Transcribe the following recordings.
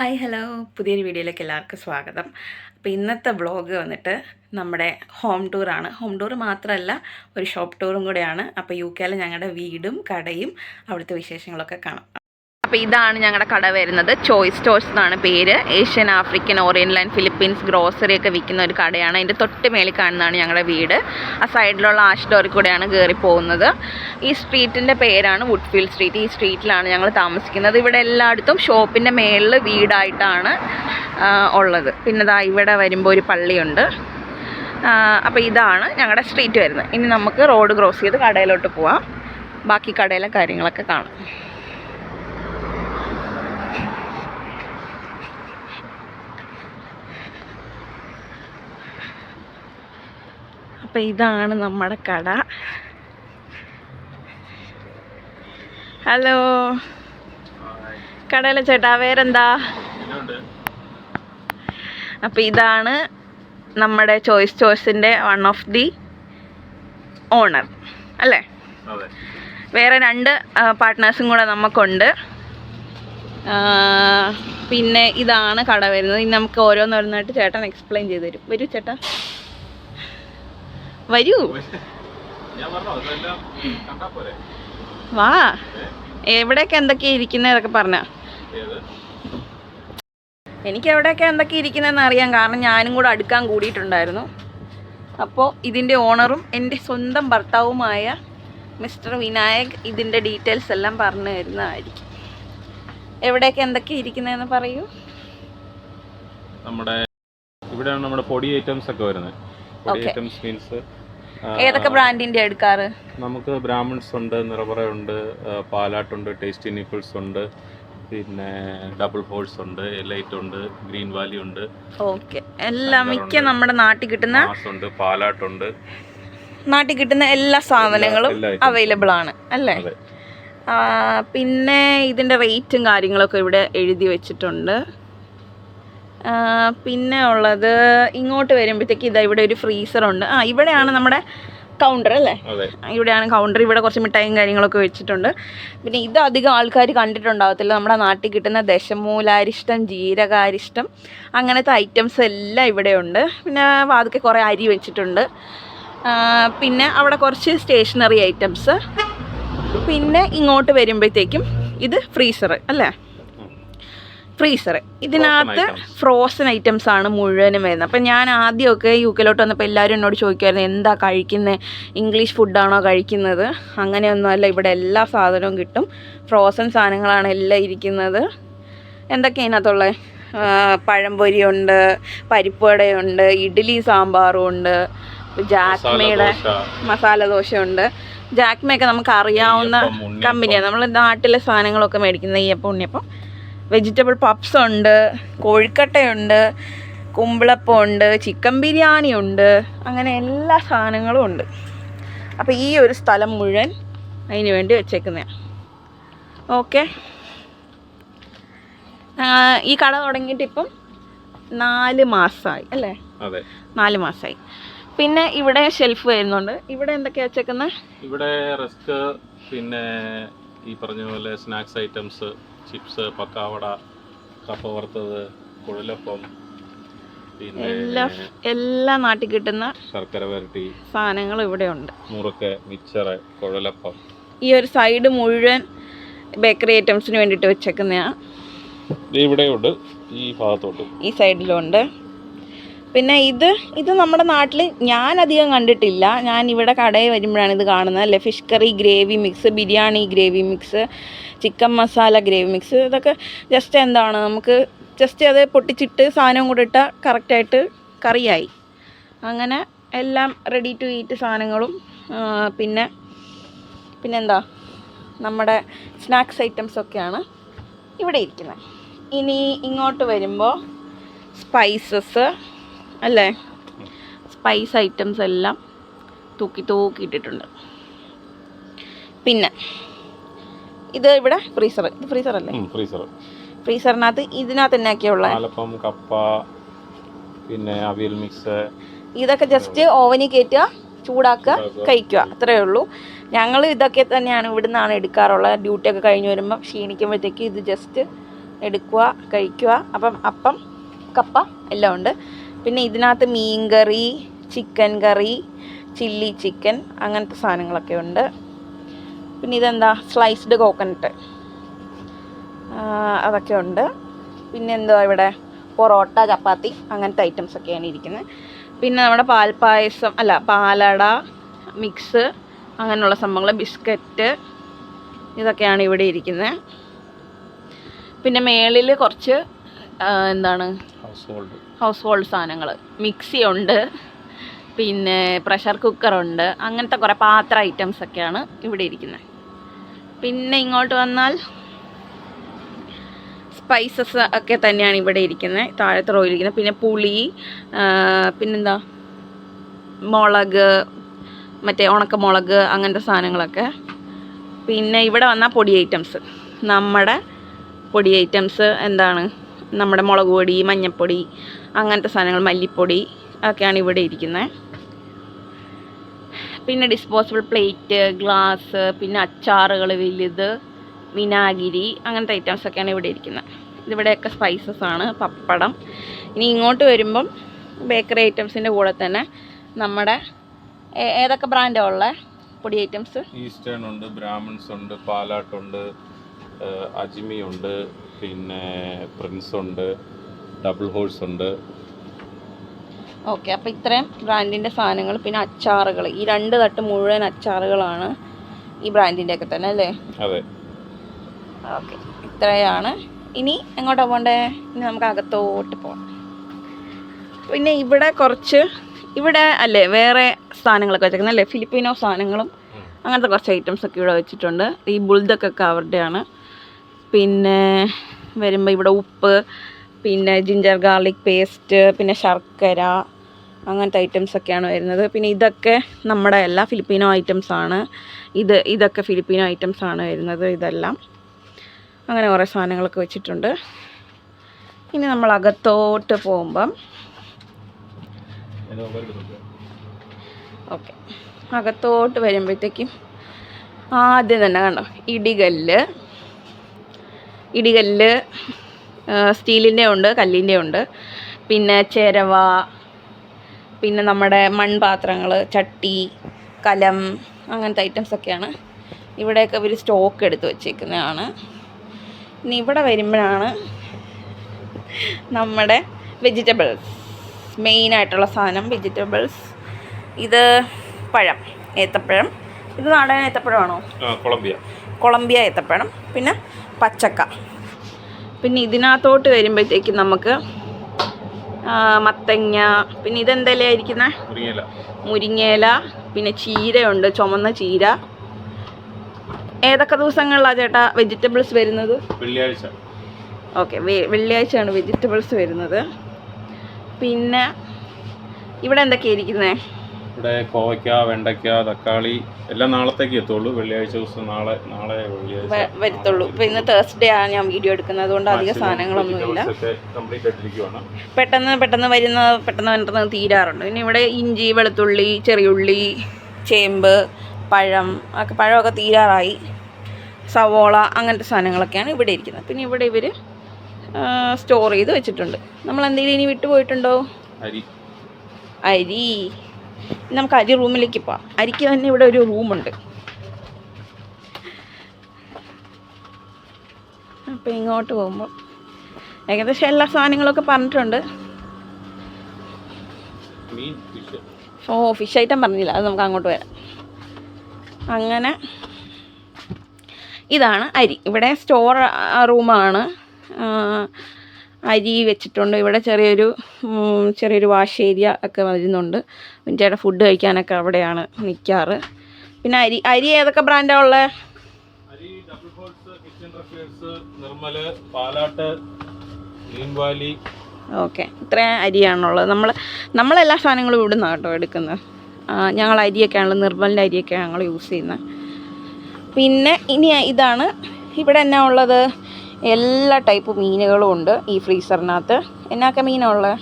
Hi hello പുതിയൊരു വീഡിയോയിലേക്ക് എല്ലാവർക്കും സ്വാഗതം. അപ്പോൾ ഇന്നത്തെ വ്ളോഗ് വന്നിട്ട് നമ്മുടെ ഹോം ടൂറാണ് ഹോം ടൂർ മാത്രമല്ല ഒരു ഷോപ്പ് ടൂറും കൂടെയാണ്. അപ്പോൾ യു കെയിലെ ഞങ്ങളുടെ വീടും കടയും അവിടുത്തെ വിശേഷങ്ങളൊക്കെ കാണാം. അപ്പോൾ ഇതാണ് ഞങ്ങളുടെ കട വരുന്നത്. ചോയ്സ് സ്റ്റോഴ്സ് എന്നാണ് പേര്. Asian African oriental and Philippines grocery ഒക്കെ വിൽക്കുന്ന ഒരു കടയാണ്. അതിന്റെ തൊട്ട് മേളിൽ കാണുന്നതാണ് ഞങ്ങളുടെ വീട്. ആ സൈഡിലുള്ള ആഷ് ഡോറിൽ കൂടെയാണ് കയറി പോകുന്നത്. ഈ സ്ട്രീറ്റിന്റെ പേരാണ് വുഡ്ഫീൽഡ് സ്ട്രീറ്റ് ഈ സ്ട്രീറ്റിലാണ് ഞങ്ങൾ താമസിക്കുന്നത്. ഇവിടെ എല്ലായിടത്തും ഷോപ്പിന്റെ മേളിൽ വീടായിട്ടാണ് ഉള്ളത്. പിന്നെ ദാ ഇവിടെ വരുമ്പോൾ ഒരു പള്ളിയുണ്ട്. അപ്പോൾ ഇതാണ് ഞങ്ങളുടെ സ്ട്രീറ്റ് വരുന്നത്. ഇനി നമുക്ക് റോഡ് ക്രോസ് ചെയ്ത് കടയിലോട്ട് പോവാം. ബാക്കി കടയിലെ കാര്യങ്ങളൊക്കെ കാണാം. അപ്പം ഇതാണ് നമ്മുടെ കട. ഹലോ. കടയിലെ ചേട്ടാ വേറെന്താ? അപ്പം ഇതാണ് നമ്മുടെ ചോയ്സ് ചോയ്സിന്റെ വൺ ഓഫ് ദി ഓണർ അല്ലേ? വേറെ രണ്ട് പാർട്ട്നേഴ്സും കൂടെ നമുക്കുണ്ട്. പിന്നെ ഇതാണ് കട വരുന്നത്. ഇനി നമുക്ക് ഓരോന്നോരോന്നായിട്ട് ചേട്ടൻ എക്സ്പ്ലെയിൻ ചെയ്തു തരും. വരൂ ചേട്ടാ. വരൂ. വാ. എവിടെയൊക്കെ എന്തൊക്കെയാ ഇരിക്കുന്നതൊക്കെ പറഞ്ഞ. എനിക്ക് എവിടെയൊക്കെ എന്തൊക്കെ ഇരിക്കുന്നതെന്ന് അറിയാം കാരണം ഞാനും കൂടെ അടുക്കാൻ കൂടിയിട്ടുണ്ടായിരുന്നു. അപ്പോൾ ഇതിന്റെ ഓണറും എന്റെ സ്വന്തം ഭർത്താവുമായ മിസ്റ്റർ വിനായക് ഇതിന്റെ ഡീറ്റെയിൽസ് എല്ലാം പറഞ്ഞു തരുന്നതായിരിക്കും. എവിടെയൊക്കെ എന്തൊക്കെ ഇരിക്കുന്നതെന്ന് പറയൂ. നമ്മുടെ ഇവിടെയാണ് നമ്മുടെ പൊടി ഐറ്റംസ് ഒക്കെ വരുന്നത്. പൊടി ഐറ്റംസ് മീൻസ് ഏതൊക്കെ ബ്രാൻഡിന്റെ എടുക്കാറ്? നമുക്ക് ബ്രാഹ്മിൺസ് ഉണ്ട് നിറപറ ഉണ്ട് പാലാട്ടുണ്ട് ടേസ്റ്റി നിപ്പിൾസ് ഉണ്ട് പിന്നെ ഡബിൾ ഹോൾസ് ഉണ്ട് എലൈറ്റ് ഉണ്ട് ഗ്രീൻ വാലി ഉണ്ട് ഓക്കെ. എല്ലാം മിക്ക നമ്മുടെ നാട്ടിൽ കിട്ടുന്ന ഉണ്ട് പാലാട്ടുണ്ട് നാട്ടിൽ കിട്ടുന്ന എല്ലാ സാധനങ്ങളും അവൈലബിൾ ആണ് അല്ലേ? പിന്നെ ഇതിന്റെ റേറ്റും കാര്യങ്ങളൊക്കെ ഇവിടെ എഴുതി വെച്ചിട്ടുണ്ട്. പിന്നെ ഉള്ളത് ഇങ്ങോട്ട് വരുമ്പോഴത്തേക്ക് ഇതാ ഇവിടെ ഒരു ഫ്രീസർ ഉണ്ട്. ആ ഇവിടെയാണ് നമ്മുടെ കൗണ്ടർ അല്ലേ? ഇവിടെയാണ് കൗണ്ടർ ഇവിടെ കുറച്ച് മിഠായും കാര്യങ്ങളൊക്കെ വെച്ചിട്ടുണ്ട്. പിന്നെ ഇത് അധികം ആൾക്കാർ കണ്ടിട്ടുണ്ടാകത്തില്ല നമ്മുടെ നാട്ടിൽ കിട്ടുന്ന ദശമൂലാരിഷ്ടം ജീരകാരിഷ്ടം അങ്ങനത്തെ ഐറ്റംസ് എല്ലാം ഇവിടെയുണ്ട് പിന്നെ വാതുക്കെ കുറേ അരി വെച്ചിട്ടുണ്ട്. പിന്നെ അവിടെ കുറച്ച് സ്റ്റേഷനറി ഐറ്റംസ് പിന്നെ ഇങ്ങോട്ട് വരുമ്പോഴത്തേക്കും ഇത് ഫ്രീസർ അല്ലേ. ഫ്രീസർ ഇതിനകത്ത്. ഫ്രോസൺ ഐറ്റംസ് ആണ് മുഴുവനും വരുന്നത്. അപ്പം ഞാൻ ആദ്യമൊക്കെ യു കെയിലോട്ട് വന്നപ്പോൾ എല്ലാവരും എന്നോട് ചോദിക്കുമായിരുന്നു എന്താ കഴിക്കുന്നത് ഇംഗ്ലീഷ് ഫുഡാണോ കഴിക്കുന്നത്? അങ്ങനെയൊന്നുമല്ല ഇവിടെ എല്ലാ സാധനവും കിട്ടും. ഫ്രോസൺ സാധനങ്ങളാണ് എല്ലാം ഇരിക്കുന്നത്. എന്തൊക്കെയാണ് ഇതിനകത്തുള്ളത് പഴംപൊരിയുണ്ട് പരിപ്പുവടയുണ്ട് ഇഡ്ഡലി സാമ്പാറും ഉണ്ട് ജാക്മയുടെ മസാല ദോശയുണ്ട്. ജാക്മയൊക്കെ നമുക്ക് അറിയാവുന്ന കമ്പനിയാണ് നമ്മൾ നാട്ടിലെ സാധനങ്ങളൊക്കെ മേടിക്കുന്ന അപ്പം ഉണ്ണിയപ്പം. വെജിറ്റബിൾ പപ്സ് ഉണ്ട് കോഴിക്കട്ടയുണ്ട് കുമ്പിളപ്പം ഉണ്ട് ചിക്കൻ ബിരിയാണി ഉണ്ട് അങ്ങനെ എല്ലാ സാധനങ്ങളും ഉണ്ട്. അപ്പോൾ ഈ ഒരു സ്ഥലം മുഴുവൻ അതിന് വേണ്ടി വെച്ചേക്കുന്നതാണ് ഓക്കെ. ഈ കട തുടങ്ങിയിട്ട് ഇപ്പം നാല് മാസമായി അല്ലേ? നാല് മാസമായി പിന്നെ ഇവിടെ ഷെൽഫ് വരുന്നുണ്ട്. ഇവിടെ എന്തൊക്കെയാ വെച്ചേക്കുന്നത് ഇവിടെ റസ്ക് പിന്നെ ഈ പറഞ്ഞ പോലെ സ്നാക്സ് ഐറ്റംസ് ചിപ്സ് പക്കാവട കപ്പ വറുത്തത് കുഴലപ്പം പിന്നെ എല്ലാ എല്ലാ നാട്ടിൽ കിട്ടുന്ന ശർക്കര വരട്ടി സാധനങ്ങൾ ഇവിടെ ഉണ്ട്. മുറുക്ക് മിച്ചർ കുഴലപ്പം. ഈ ഒരു സൈഡ് മുഴുവൻ ബേക്കറി ഐറ്റംസിന് വേണ്ടിയിട്ട് വെച്ചേക്കുന്നതാണ്. ഇവിടെ ഉണ്ട് ഈ ഭാഗത്തോട്ട്. ഈ സൈഡിലുണ്ട്. പിന്നെ ഇത് ഇത് നമ്മുടെ നാട്ടിൽ ഞാൻ അധികം കണ്ടിട്ടില്ല. ഞാൻ ഇവിടെ കടയിൽ വരുമ്പോഴാണ് ഇത് കാണുന്നത് അല്ലേ? Fish curry gravy mix biryani gravy mix chicken masala gravy mix ഇതൊക്കെ ജസ്റ്റ് എന്താണ്? നമുക്ക് ജസ്റ്റ് അത് പൊട്ടിച്ചിട്ട് സാധനം കൂടെ ഇട്ടാൽ കറക്റ്റായിട്ട് കറിയായി. അങ്ങനെ എല്ലാം റെഡി ടു ഈറ്റ് സാധനങ്ങളും പിന്നെ പിന്നെന്താ? നമ്മുടെ സ്നാക്സ് ഐറ്റംസ് ഒക്കെയാണ് ഇവിടെ ഇരിക്കുന്നത്. ഇനി ഇങ്ങോട്ട് വരുമ്പോൾ സ്പൈസസ് അല്ലേ? സ്പൈസ് ഐറ്റംസ് എല്ലാം തൂക്കി തൂക്കിയിട്ടിട്ടുണ്ട് പിന്നെ ഇത് ഇവിടെ ഫ്രീസർ ഇത് ഫ്രീസർ അല്ലേ? ഫ്രീസർ ഫ്രീസറിനകത്ത് ഇതിനകത്ത് തന്നെ ഒക്കെയുള്ളപ്പം കപ്പ പിന്നെ അവിയൽ മിക്സ് ഇതൊക്കെ ജസ്റ്റ് ഓവനിൽ കയറ്റുക ചൂടാക്കുക ചൂടാക്കുക. കഴിക്കുക. അത്രേ ഉള്ളൂ. ഞങ്ങൾ ഇതൊക്കെ തന്നെയാണ് ഇവിടുന്നാണ് എടുക്കാറുള്ളത്. ഡ്യൂട്ടി ഒക്കെ കഴിഞ്ഞ് വരുമ്പോൾ ക്ഷീണിക്കുമ്പോഴത്തേക്ക് ഇത് ജസ്റ്റ് എടുക്കുക കഴിക്കുക. അപ്പം അപ്പം കപ്പ എല്ലാം ഉണ്ട്. പിന്നെ ഇതിനകത്ത് മീൻ curry chicken curry chilli chicken അങ്ങനത്തെ സാധനങ്ങളൊക്കെ ഉണ്ട്. പിന്നെ ഇതെന്താ? Sliced coconut. അതൊക്കെ ഉണ്ട്. പിന്നെ എന്തുവാ ഇവിടെ? പൊറോട്ട ചപ്പാത്തി അങ്ങനത്തെ ഐറ്റംസ് ഒക്കെയാണ് ഇരിക്കുന്നത്. പിന്നെ നമ്മുടെ പാൽപ്പായസം അല്ല പാലട മിക്സ് അങ്ങനെയുള്ള സംഭവങ്ങൾ ബിസ്ക്കറ്റ് ഇതൊക്കെയാണ് ഇവിടെ ഇരിക്കുന്നത്. പിന്നെ മേളിൽ കുറച്ച് എന്താണ്? ഹൗസ് ഹോൾഡ് ഹൗസ് ഹോൾഡ് സാധനങ്ങൾ മിക്സി ഉണ്ട് പിന്നെ പ്രഷർ കുക്കറുണ്ട് അങ്ങനത്തെ കുറേ പാത്ര ഐറ്റംസ് ഒക്കെയാണ് ഇവിടെ ഇരിക്കുന്നത്. പിന്നെ ഇങ്ങോട്ട് വന്നാൽ സ്പൈസസ് ഒക്കെ തന്നെയാണ് ഇവിടെ ഇരിക്കുന്നത്. താഴത്തെ റോയിൽ ഇരിക്കുന്നത്. പിന്നെ പുളി പിന്നെന്താ? മുളക് മറ്റേ ഉണക്കമുളക് അങ്ങനത്തെ സാധനങ്ങളൊക്കെ. പിന്നെ ഇവിടെ വന്നാൽ പൊടി ഐറ്റംസ് നമ്മുടെ പൊടി ഐറ്റംസ് എന്താണ്? നമ്മുടെ മുളക് പൊടി മഞ്ഞൾപ്പൊടി അങ്ങനത്തെ സാധനങ്ങൾ മല്ലിപ്പൊടി ഒക്കെയാണ് ഇവിടെ ഇരിക്കുന്നത് പിന്നെ ഡിസ്പോസിബിൾ പ്ലേറ്റ് ഗ്ലാസ് പിന്നെ അച്ചാറുകൾ വലുത് വിനാഗിരി അങ്ങനത്തെ ഐറ്റംസ് ഒക്കെയാണ് ഇവിടെ ഇരിക്കുന്നത് ഇതിവിടെയൊക്കെ സ്പൈസസ് ആണ് പപ്പടം. ഇനി ഇങ്ങോട്ട് വരുമ്പം ബേക്കറി ഐറ്റംസിന്റെ കൂടെ തന്നെ നമ്മുടെ ഏതൊക്കെ ബ്രാൻഡാണ് ഉള്ളത് പൊടി ഐറ്റംസ് ഈസ്റ്റേൺ ഉണ്ട് ബ്രാഹ്മിൺസ് ഉണ്ട് പാലാട്ടുണ്ട് അജ്മി ഉണ്ട് പിന്നെ പ്രിൻസ് ഉണ്ട് ഡബിൾ ഹോഴ്സ് ഉണ്ട്. ഓക്കെ അപ്പോൾ ഇത്രയും ബ്രാൻഡിന്റെ സാധനങ്ങൾ പിന്നെ അച്ചാറുകൾ. ഈ രണ്ട് തട്ട് മുഴുവൻ അച്ചാറുകളാണ് ഈ ബ്രാൻഡിന്റെ ഒക്കെ തന്നെ അല്ലേ? അതെ. ഓക്കെ ഇത്രയാണ്. ഇനി എങ്ങോട്ടാ പോകണ്ടേ ഇനി നമുക്ക് അകത്തോട്ട് പോകാം പിന്നെ ഇവിടെ കുറച്ച് ഇവിടെ അല്ലേ വേറെ സാധനങ്ങളൊക്കെ വെച്ചേക്കുന്നത് അല്ലേ? ഫിലിപ്പീനോ സാധനങ്ങളും അങ്ങനത്തെ കുറച്ച് ഐറ്റംസ് ഒക്കെ ഇവിടെ വെച്ചിട്ടുണ്ട്. ഈ ബുൾദൊക്കെ അവരുടെയാണ്. പിന്നെ വരുമ്പോൾ ഇവിടെ ഉപ്പ് പിന്നെ ജിഞ്ചർ ഗാർലിക് പേസ്റ്റ് പിന്നെ ശർക്കര അങ്ങനത്തെ ഐറ്റംസ് ഒക്കെയാണ് വരുന്നത്. പിന്നെ ഇതൊക്കെ നമ്മുടെ എല്ലാ ഫിലിപ്പീനോ ഐറ്റംസ് ആണ്. ഇത് ഇതൊക്കെ ഫിലിപ്പീനോ ഐറ്റംസ് ആണ് വരുന്നത് ഇതെല്ലാം. അങ്ങനെ കുറേ സാധനങ്ങളൊക്കെ വെച്ചിട്ടുണ്ട്. ഇനി നമ്മൾ അകത്തോട്ട് പോകുമ്പം ഓക്കെ. അകത്തോട്ട് വരുമ്പോഴത്തേക്കും ആദ്യം തന്നെ കണ്ടോ? ഇടികല്ല്. ഇടികല്ല് സ്റ്റീലിന്റെ ഉണ്ട് കല്ലിന്റെ ഉണ്ട്. പിന്നെ ചേരവ പിന്നെ നമ്മുടെ മൺപാത്രങ്ങൾ ചട്ടി കലം അങ്ങനത്തെ ഐറ്റംസ് ഒക്കെയാണ്. ഇവിടെയൊക്കെ ഇവർ സ്റ്റോക്ക് എടുത്ത് വെച്ചേക്കുന്നതാണ്. ഇനി ഇവിടെ വരുമ്പോഴാണ് നമ്മുടെ വെജിറ്റബിൾസ് മെയിനായിട്ടുള്ള സാധനം വെജിറ്റബിൾസ് ഇത് പഴം ഏത്തപ്പഴം. ഇത് നാടൻ ഏത്തപ്പഴമാണോ? കൊളംബിയ. കൊളംബിയ ഏത്തപ്പഴം. പിന്നെ പച്ചക്ക. പിന്നെ ഇതിനകത്തോട്ട് വരുമ്പോഴത്തേക്കും നമുക്ക് മത്തങ്ങ പിന്നെ ഇതെന്തെല്ലായിരിക്കുന്നത് മുരിങ്ങയില. മുരിങ്ങേല പിന്നെ ചീരയുണ്ട് ചുമന്ന ചീര. ഏതൊക്കെ ദിവസങ്ങളിലാണ് ചേട്ടാ വെജിറ്റബിൾസ് വരുന്നത്? വെള്ളിയാഴ്ച. ഓക്കെ വെള്ളിയാഴ്ചയാണ് വെജിറ്റബിൾസ് വരുന്നത്. പിന്നെ ഇവിടെ എന്തൊക്കെയാണ് ഇരിക്കുന്നത് ഇവിടെ കോവയ്ക്ക വെണ്ടയ്ക്ക തക്കാളി എല്ലാം നാളത്തേക്ക് എത്തുള്ളൂ. വെള്ളിയാഴ്ച ദിവസം നാളെ നാളെ വരത്തുള്ളൂ. ഇപ്പൊ ഇന്ന് തേഴ്സ്ഡേ ആണ് ഞാൻ വീഡിയോ എടുക്കുന്നത്. അതുകൊണ്ട് അധികം സാധനങ്ങളൊന്നുമില്ല ഇല്ല. പെട്ടെന്ന് പെട്ടെന്ന് വരുന്ന പെട്ടെന്ന് പെട്ടെന്ന് തീരാറുണ്ട്. പിന്നെ ഇവിടെ ഇഞ്ചി വെളുത്തുള്ളി ചെറിയുള്ളി ചേമ്പ് പഴം ഒക്കെ പഴമൊക്കെ തീരാറായി. സവോള അങ്ങനത്തെ സാധനങ്ങളൊക്കെയാണ് ഇവിടെ ഇരിക്കുന്നത്. പിന്നെ ഇവിടെ ഇവർ സ്റ്റോർ ചെയ്ത് വെച്ചിട്ടുണ്ട്. നമ്മൾ എന്തെങ്കിലും ഇനി വിട്ടുപോയിട്ടുണ്ടോ? അരി. അരി. നമുക്ക് അരി റൂമിലേക്ക് പോവാം. അരിക്ക് തന്നെ ഇവിടെ ഒരു റൂമുണ്ട്. അപ്പോൾ ഇങ്ങോട്ട് പോകുമ്പോൾ ഏകദേശം എല്ലാ സാധനങ്ങളൊക്കെ പറഞ്ഞിട്ടുണ്ട്. ഓ ഫിഷ് ഐറ്റം പറഞ്ഞില്ല. അത് നമുക്ക് അങ്ങോട്ട് വരാം. അങ്ങനെ ഇതാണ് അരി. ഇവിടെ സ്റ്റോർ റൂമാണ് അരി വെച്ചിട്ടുണ്ട്. ഇവിടെ ചെറിയൊരു ചെറിയൊരു വാഷ് ഏരിയ ഒക്കെ വരുന്നുണ്ട്. ചേട്ടാ ഫുഡ് കഴിക്കാനൊക്കെ അവിടെയാണ് നിൽക്കാറ് പിന്നെ അരി അരി ഏതൊക്കെ ബ്രാൻഡാണ് ഉള്ളത് ഓക്കെ. ഇത്രയും അരിയാണുള്ളത്. നമ്മൾ നമ്മളെല്ലാ സാധനങ്ങളും ഇവിടുന്ന് കേട്ടോ എടുക്കുന്നത്. ഞങ്ങൾ അരിയൊക്കെയാണല്ലോ നിർമ്മലിന്റെ അരിയൊക്കെയാണ് ഞങ്ങൾ യൂസ് ചെയ്യുന്നത്. പിന്നെ ഇനി ഇതാണ് ഇവിടെ എന്നാ ഉള്ളത്? എല്ലാ ടൈപ്പ് മീനുകളും ഉണ്ട് ഈ ഫ്രീസറിനകത്ത്. എന്നൊക്കെ മീനുള്ളത്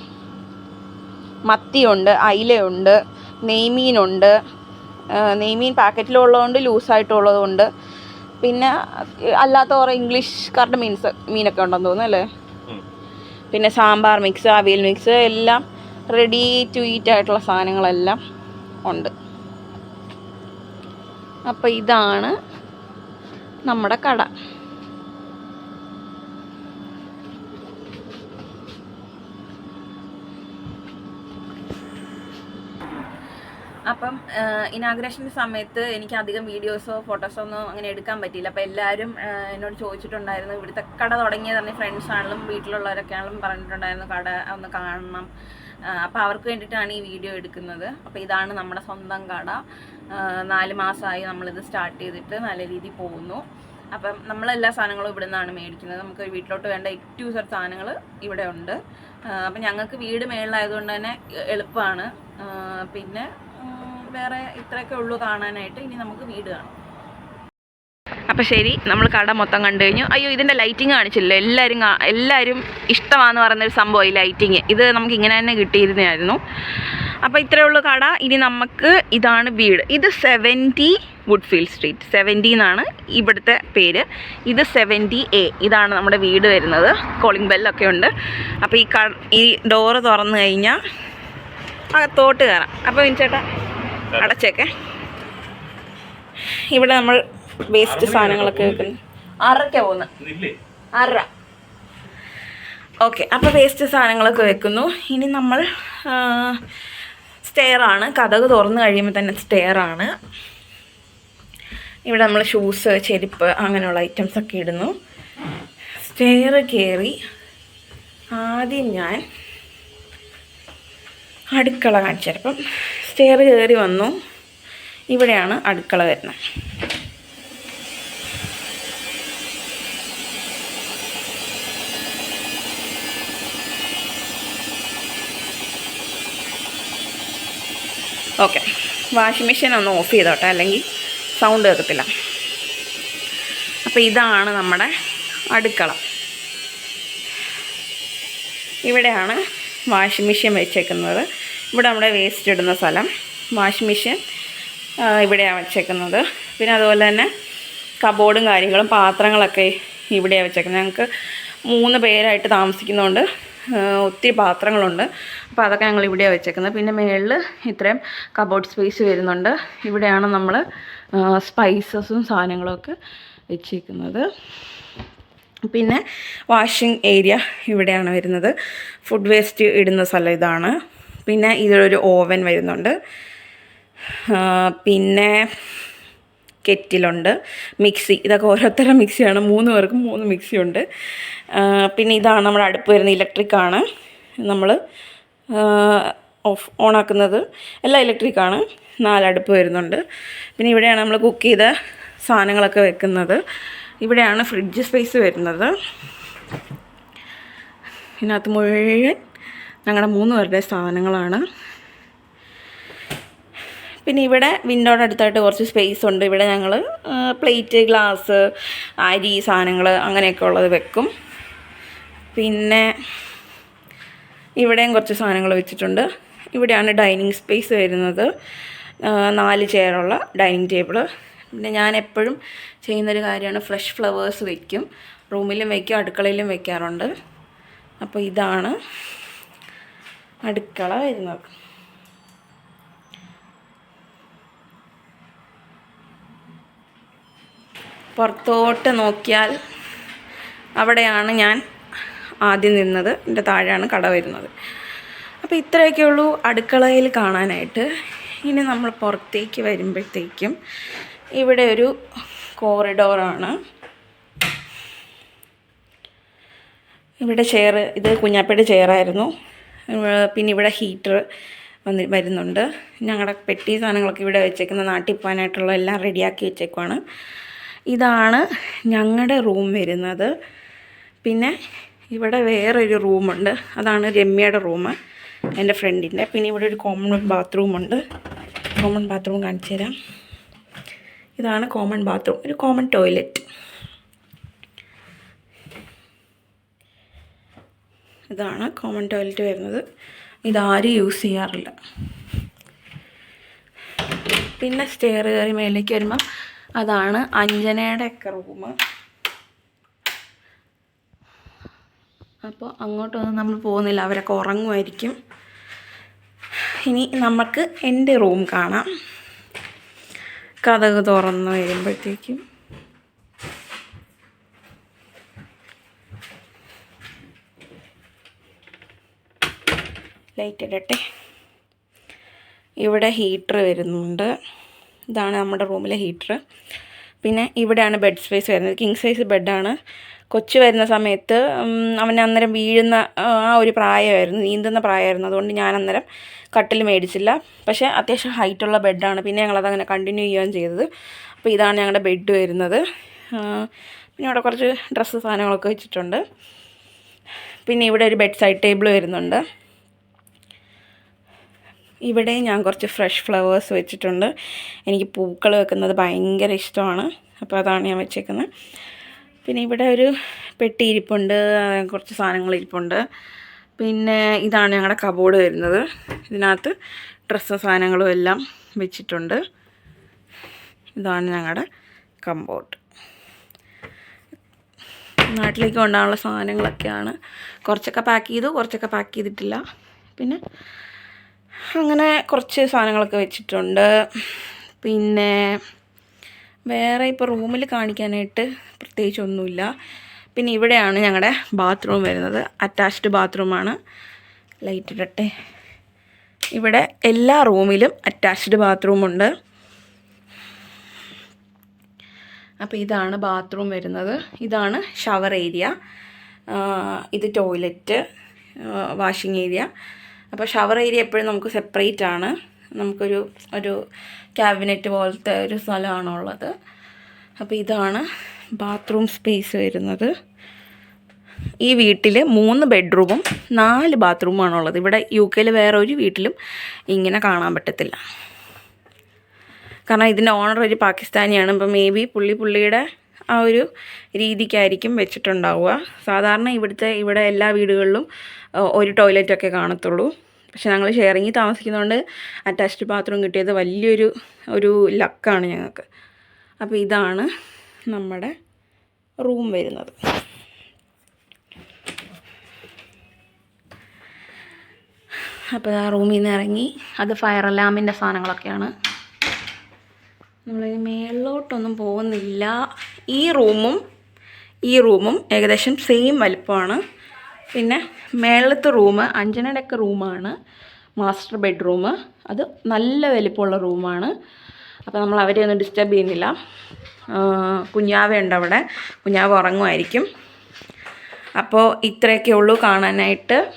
മത്തിയുണ്ട് അയിലയുണ്ട് നെയ്മീനുണ്ട്. നെയ്മീൻ പാക്കറ്റിലുള്ളതുകൊണ്ട് ലൂസായിട്ടുള്ളതുകൊണ്ട് പിന്നെ അല്ലാത്ത കുറേ ഇംഗ്ലീഷ്കാരുടെ മീൻസ് മീനൊക്കെ ഉണ്ടെന്ന് തോന്നുന്നു അല്ലേ? പിന്നെ സാമ്പാർ മിക്സ് അവിയൽ മിക്സ് എല്ലാം റെഡി ടു ഈറ്റ് ആയിട്ടുള്ള സാധനങ്ങളെല്ലാം ഉണ്ട്. അപ്പോൾ ഇതാണ് നമ്മുടെ കട. അപ്പം ഇനാഗ്രേഷന്റെ സമയത്ത് എനിക്ക് അധികം വീഡിയോസോ ഫോട്ടോസോ ഒന്നും അങ്ങനെ എടുക്കാൻ പറ്റിയില്ല. അപ്പോൾ എല്ലാവരും എന്നോട് ചോദിച്ചിട്ടുണ്ടായിരുന്നു ഇവിടുത്തെ കട തുടങ്ങിയത് തന്നെ ഫ്രണ്ട്സ് ആണെങ്കിലും വീട്ടിലുള്ളവരൊക്കെ ആണെങ്കിലും പറഞ്ഞിട്ടുണ്ടായിരുന്നു കട ഒന്ന് കാണണം. അപ്പോൾ അവർക്ക് വേണ്ടിയിട്ടാണ് ഈ വീഡിയോ എടുക്കുന്നത്. അപ്പോൾ ഇതാണ് നമ്മുടെ സ്വന്തം കട. നാല് മാസമായി നമ്മളിത് സ്റ്റാർട്ട് ചെയ്തിട്ട് നല്ല രീതിയിൽ പോകുന്നു. അപ്പം നമ്മളെല്ലാ സാധനങ്ങളും ഇവിടെ നിന്നാണ് മേടിക്കുന്നത്. നമുക്ക് വീട്ടിലോട്ട് വേണ്ട ഏറ്റവും സെറ്റ് സാധനങ്ങൾ ഇവിടെ ഉണ്ട്. അപ്പം ഞങ്ങൾക്ക് വീട് മേളിലായതുകൊണ്ട് തന്നെ എളുപ്പമാണ്. പിന്നെ വേറെ ഇത്രയൊക്കെ ഉള്ളു കാണാനായിട്ട്. ഇനി നമുക്ക് വീട് കാണാം. അപ്പം ശരി നമ്മൾ കട മൊത്തം കണ്ടു കഴിഞ്ഞു. അയ്യോ ഇതിന്റെ ലൈറ്റിംഗ് കാണിച്ചില്ല? എല്ലാവരും എല്ലാവരും ഇഷ്ടമാണെന്ന് പറയുന്നൊരു സംഭവം ഈ ലൈറ്റിങ് ഇത് നമുക്ക് ഇങ്ങനെ തന്നെ കിട്ടിയിരുന്നായിരുന്നു അപ്പോൾ ഇത്രയേ ഉള്ളൂ കട. ഇനി നമുക്ക് ഇതാണ് വീട്. ഇത് സെവന്റി വുഡ്ഫീൽഡ് സ്ട്രീറ്റ് സെവന്റി എന്നാണ് ഇവിടുത്തെ പേര്. ഇത് സെവന്റി എ ഇതാണ് നമ്മുടെ വീട് വരുന്നത്. കോളിംഗ് ബെല്ലൊക്കെ ഉണ്ട്. അപ്പോൾ ഈ ഈ ഡോറ് തുറന്നു കഴിഞ്ഞാൽ അകത്തോട്ട് കയറാം. അപ്പോൾ ചേട്ടാ അടച്ചേക്കെ. ഇവിടെ നമ്മൾ വേസ്റ്റ് സാധനങ്ങളൊക്കെ വെക്കുന്നു. അറക്ക പോകുന്നു ആറര. ഓക്കെ അപ്പോൾ വേസ്റ്റ് സാധനങ്ങളൊക്കെ വെക്കുന്നു. ഇനി നമ്മൾ സ്റ്റെയറാണ് കഥക് തുറന്നു കഴിയുമ്പോൾ തന്നെ സ്റ്റെയറാണ് ഇവിടെ നമ്മൾ ഷൂസ് ചെരുപ്പ് അങ്ങനെയുള്ള ഐറ്റംസ് ഒക്കെ ഇടുന്നു. സ്റ്റെയർ കയറി ആദ്യം ഞാൻ അടുക്കള കാണിച്ചു അപ്പം സ്റ്റെയർ കയറി വന്നു. ഇവിടെയാണ് അടുക്കള വരുന്നത്. ഓക്കെ വാഷിംഗ് മെഷീൻ ഒന്ന് ഓഫ് ചെയ്തോട്ടെ അല്ലെങ്കിൽ സൗണ്ട് കേൾക്കത്തില്ല. അപ്പോൾ ഇതാണ് നമ്മുടെ അടുക്കള. ഇവിടെയാണ് വാഷിംഗ് മെഷീൻ വെച്ചേക്കുന്നത്. ഇവിടെ നമ്മുടെ വേസ്റ്റ് ഇടുന്ന സ്ഥലം വാഷിംഗ് മെഷീൻ ഇവിടെയാണ് വെച്ചേക്കുന്നത്. പിന്നെ അതുപോലെ തന്നെ കബോർഡും കാര്യങ്ങളും പാത്രങ്ങളൊക്കെ ഇവിടെയാണ് വെച്ചേക്കുന്നത്. ഞങ്ങൾക്ക് മൂന്ന് പേരായിട്ട് താമസിക്കുന്നതുകൊണ്ട് ഒത്തിരി പാത്രങ്ങളുണ്ട്. അപ്പോൾ അതൊക്കെ ഞങ്ങൾ ഇവിടെയാണ് വെച്ചേക്കുന്നത്. പിന്നെ മേളിൽ ഇത്രയും കബോർഡ് സ്പേസ് വരുന്നുണ്ട്. ഇവിടെയാണ് നമ്മൾ സ്പൈസസും സാധനങ്ങളൊക്കെ വെച്ചേക്കുന്നത്. പിന്നെ വാഷിംഗ് ഏരിയ ഇവിടെയാണ് വരുന്നത്. ഫുഡ് വേസ്റ്റ് ഇടുന്ന സ്ഥലം ഇതാണ്. പിന്നെ ഇതിലൊരു ഓവൻ വരുന്നുണ്ട്. പിന്നെ കെറ്റിലുണ്ട് മിക്സി ഇതൊക്കെ ഓരോരുത്തരുടെ മിക്സിയാണ് മൂന്ന് പേർക്കും മൂന്ന് മിക്സി ഉണ്ട്. പിന്നെ ഇതാണ് നമ്മുടെ അടുപ്പ് വരുന്ന ഇലക്ട്രിക്കാണ് നമ്മൾ ഓഫ് ഓണാക്കുന്നത് എല്ലാം ഇലക്ട്രിക്കാണ് നാലടുപ്പ് വരുന്നുണ്ട്. പിന്നെ ഇവിടെയാണ് നമ്മൾ കുക്ക് ചെയ്ത സാധനങ്ങളൊക്കെ വെക്കുന്നത്. ഇവിടെയാണ് ഫ്രിഡ്ജ് സ്പേസ് വരുന്നത്. ഇതിനകത്ത് മുഴുവൻ ഞങ്ങളുടെ മൂന്ന് പേരുടെ സാധനങ്ങളാണ്. പിന്നെ ഇവിടെ വിൻഡോയുടെ അടുത്തായിട്ട് കുറച്ച് സ്പേസ് ഉണ്ട്. ഇവിടെ ഞങ്ങൾ പ്ലേറ്റ് ഗ്ലാസ് അരി സാധനങ്ങൾ അങ്ങനെയൊക്കെ ഉള്ളത് വെക്കും. പിന്നെ ഇവിടെയും കുറച്ച് സാധനങ്ങൾ വെച്ചിട്ടുണ്ട്. ഇവിടെയാണ് ഡൈനിങ് സ്പേസ് വരുന്നത്. നാല് ചെയറുള്ള ഡൈനിങ് ടേബിൾ പിന്നെ ഞാൻ എപ്പോഴും ചെയ്യുന്നൊരു കാര്യമാണ് ഫ്രഷ് ഫ്ലവേഴ്സ് വയ്ക്കും റൂമിലും വയ്ക്കും അടുക്കളയിലും വയ്ക്കാറുണ്ട് അപ്പോൾ ഇതാണ്. അടുക്കള വരുന്നത്. പുറത്തോട്ട് നോക്കിയാൽ അവിടെയാണ് ഞാൻ ആദ്യം നിന്നത്. എന്റെ താഴെയാണ് കട വരുന്നത്. അപ്പോൾ ഇത്രയൊക്കെ ഉള്ളൂ അടുക്കളയിൽ കാണാനായിട്ട്. ഇനി നമ്മൾ പുറത്തേക്ക് വരുമ്പോഴത്തേക്കും ഇവിടെ ഒരു കോറിഡോറാണ് ഇവിടെ ചെയർ ഇത് കുഞ്ഞാപ്പയുടെ ചെയറായിരുന്നു പിന്നെ ഇവിടെ ഹീറ്റർ വന്ന് വരുന്നുണ്ട്. ഞങ്ങളുടെ പെട്ടി സാധനങ്ങളൊക്കെ ഇവിടെ വെച്ചേക്കുന്ന നാട്ടിൽ പോകാനായിട്ടുള്ള എല്ലാം റെഡിയാക്കി വെച്ചേക്കുവാണ്. ഇതാണ് ഞങ്ങളുടെ റൂം വരുന്നത്. പിന്നെ ഇവിടെ വേറൊരു റൂമുണ്ട്. അതാണ് രമ്യയുടെ റൂം എന്റെ ഫ്രണ്ടിന്റെ പിന്നെ ഇവിടെ ഒരു കോമൺ ബാത്റൂമുണ്ട് കോമൺ ബാത്റൂം കാണിച്ചു തരാം ഇതാണ് കോമൺ ബാത്റൂം ഒരു കോമൺ ടോയ്ലറ്റ് ഇതാണ് കോമൺ ടോയ്ലറ്റ് വരുന്നത്. ഇതാരും യൂസ് ചെയ്യാറില്ല. പിന്നെ സ്റ്റെയർ കയറി മേലേക്ക് വരുമ്പം അതാണ് അഞ്ജനയുടെ എക്കർ റൂം അപ്പോൾ അങ്ങോട്ടൊന്നും നമ്മൾ പോകുന്നില്ല. അവരൊക്കെ ഉറങ്ങുമായിരിക്കും. ഇനി നമുക്ക് എന്റെ റൂം കാണാം. കഥക് തുറന്ന് വരുമ്പോഴത്തേക്കും. ലൈറ്റ് ഇടട്ടെ. ഇവിടെ ഹീറ്റർ വരുന്നുണ്ട്. ഇതാണ് നമ്മുടെ റൂമിലെ ഹീറ്റർ. പിന്നെ ഇവിടെയാണ് ബെഡ് സ്പേസ് വരുന്നത്. കിങ് സൈസ് ബെഡാണ് കൊച്ചു വരുന്ന സമയത്ത് അവൻ അന്നേരം വീഴുന്ന ആ ഒരു പ്രായമായിരുന്നു നീന്തുന്ന പ്രായമായിരുന്നു. അതുകൊണ്ട് ഞാൻ അന്നേരം കട്ടിൽ മേടിച്ചില്ല. പക്ഷേ അത്യാവശ്യം ഹൈറ്റുള്ള ബെഡാണ് പിന്നെ ഞങ്ങളതങ്ങനെ കണ്ടിന്യൂ ചെയ്യുകയും ചെയ്തത്. അപ്പോൾ ഇതാണ് ഞങ്ങളുടെ ബെഡ് വരുന്നത്. പിന്നെ ഇവിടെ കുറച്ച് ഡ്രസ്സ് സാധനങ്ങളൊക്കെ വെച്ചിട്ടുണ്ട്. പിന്നെ ഇവിടെ ഒരു ബെഡ് സൈഡ് ടേബിൾ വരുന്നുണ്ട്. ഇവിടെ ഞാൻ കുറച്ച് ഫ്രഷ് ഫ്ലവേഴ്സ് വെച്ചിട്ടുണ്ട്. എനിക്ക് പൂക്കൾ വെക്കുന്നത് ഭയങ്കര ഇഷ്ടമാണ്. അപ്പോൾ അതാണ് ഞാൻ വെച്ചേക്കുന്നത്. പിന്നെ ഇവിടെ ഒരു പെട്ടി ഇരിപ്പുണ്ട്. കുറച്ച് സാധനങ്ങൾ ഇരിപ്പുണ്ട്. പിന്നെ ഇതാണ് ഞങ്ങളുടെ കബോർഡ് വരുന്നത്. ഇതിനകത്ത് ഡ്രസ്സ് സാധനങ്ങളും എല്ലാം വെച്ചിട്ടുണ്ട്. ഇതാണ് ഞങ്ങളുടെ കമ്പോർഡ് നാട്ടിലേക്ക് കൊണ്ടുപോകാനുള്ള സാധനങ്ങളൊക്കെയാണ്. കുറച്ചൊക്കെ പാക്ക് ചെയ്തു കുറച്ചൊക്കെ പാക്ക് ചെയ്തിട്ടില്ല. പിന്നെ അങ്ങനെ കുറച്ച് സാധനങ്ങളൊക്കെ വെച്ചിട്ടുണ്ട്. പിന്നെ വേറെ ഇപ്പോൾ റൂമിൽ കാണിക്കാനായിട്ട് പ്രത്യേകിച്ച് ഒന്നുമില്ല പിന്നെ ഇവിടെയാണ് ഞങ്ങളുടെ ബാത്റൂം വരുന്നത്. അറ്റാച്ച്ഡ് ബാത്റൂമാണ്. ലൈറ്റ് ഇടട്ടെ. ഇവിടെ എല്ലാ റൂമിലും അറ്റാച്ച്ഡ് ബാത്റൂമുണ്ട് അപ്പോൾ ഇതാണ് ബാത്റൂം വരുന്നത്. ഇതാണ് ഷവർ ഏരിയ. ഇത് ടോയ്ലറ്റ് വാഷിംഗ് ഏരിയ. അപ്പോൾ ഷവർ ഏരിയ എപ്പോഴും നമുക്ക് സെപ്പറേറ്റ് ആണ്. നമുക്കൊരു ഒരു ക്യാബിനറ്റ് പോലത്തെ ഒരു സ്ഥലമാണ് ഉള്ളത്. അപ്പോൾ ഇതാണ് ബാത്റൂം സ്പേസ് വരുന്നത്. ഈ വീട്ടിൽ മൂന്ന് ബെഡ്റൂമും നാല് ബാത്റൂമാണ് ഉള്ളത്. ഇവിടെ യു കെയിൽ വേറെ ഒരു വീട്ടിലും ഇങ്ങനെ കാണാൻ പറ്റത്തില്ല. കാരണം ഇതിന്റെ ഓണർ ഒരു പാകിസ്ഥാനിയാണ്. ഇപ്പം മേ ബി പുള്ളി പുള്ളിയുടെ ആ ഒരു രീതിക്കായിരിക്കും വെച്ചിട്ടുണ്ടാവുക. സാധാരണ ഇവിടുത്തെ ഇവിടെ എല്ലാ വീടുകളിലും ഒരു ടോയ്ലറ്റൊക്കെ കാണത്തുള്ളൂ. പക്ഷെ ഞങ്ങൾ ഷെയറിങ്ങി താമസിക്കുന്നതുകൊണ്ട് അറ്റാച്ച്ഡ് ബാത്റൂം കിട്ടിയത് വലിയൊരു ഒരു ലക്കാണ് ഞങ്ങൾക്ക്. അപ്പോൾ ഇതാണ് നമ്മുടെ റൂം വരുന്നത്. അപ്പോൾ ആ റൂമിൽ നിന്ന് ഇറങ്ങി. അത് ഫയർ അലാമിന്റെ സാധനങ്ങളൊക്കെയാണ്. നമ്മളിനി മേളിലോട്ടൊന്നും പോകുന്നില്ല. ഈ റൂമും ഈ റൂമും ഏകദേശം സെയിം വലിപ്പമാണ്. പിന്നെ മേളത്തെ റൂം അഞ്ജനയുടെ റൂമാണ്. മാസ്റ്റർ ബെഡ്റൂം അത് നല്ല വലിപ്പമുള്ള റൂമാണ്. അപ്പോൾ നമ്മൾ അവരെ ഒന്നും ഡിസ്റ്റർബ് ചെയ്യുന്നില്ല. കുഞ്ഞാവയുണ്ട് അവിടെ. കുഞ്ഞാവ് ഉറങ്ങുമായിരിക്കും. അപ്പോൾ ഇത്രയൊക്കെ ഉള്ളൂ കാണാനായിട്ട്.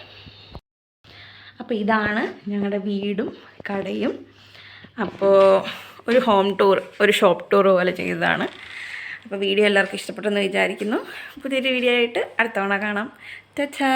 അപ്പോൾ ഇതാണ് ഞങ്ങളുടെ വീടും കടയും. അപ്പോൾ ഒരു ഹോം ടൂർ ഒരു ഷോപ്പ് ടൂർ പോലെ ചെയ്തതാണ്. അപ്പോൾ വീഡിയോ എല്ലാവർക്കും ഇഷ്ടപ്പെട്ടെന്ന് വിചാരിക്കുന്നു. പുതിയൊരു വീഡിയോ ആയിട്ട് അടുത്തവണ കാണാം. ചച്ചാ